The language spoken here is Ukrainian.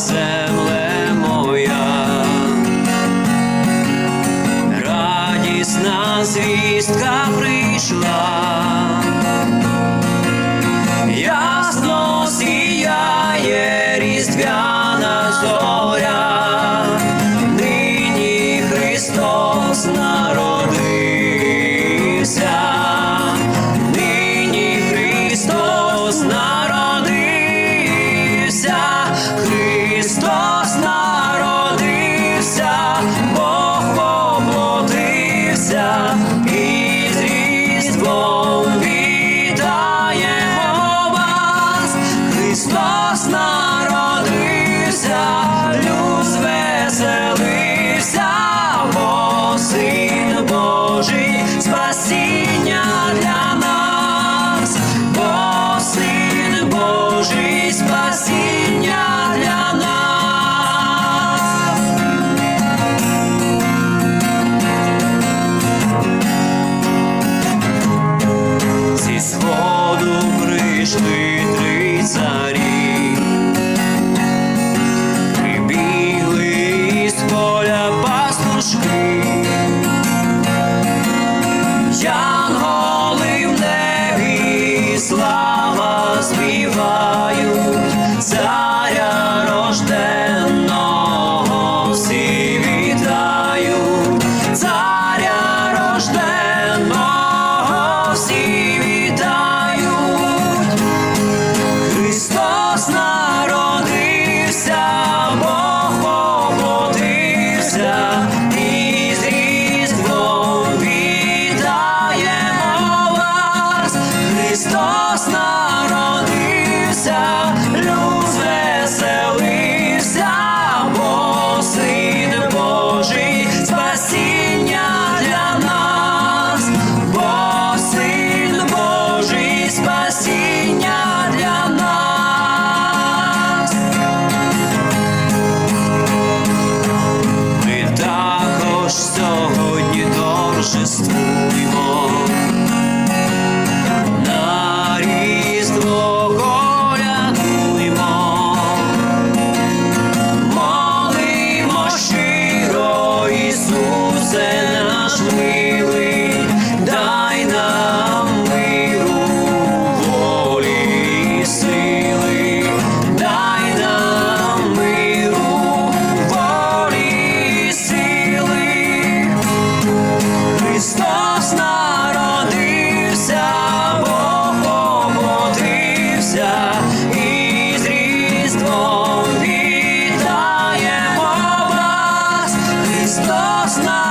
said прийшли три царі, прибігли із поля пастушки, Янголи в небі, слава співають. Христос народився, люд веселився, бо Син Божий, спасіння для нас, бо Син Божий, спасіння для нас. Ми також сьогодні торжествуємо, lost my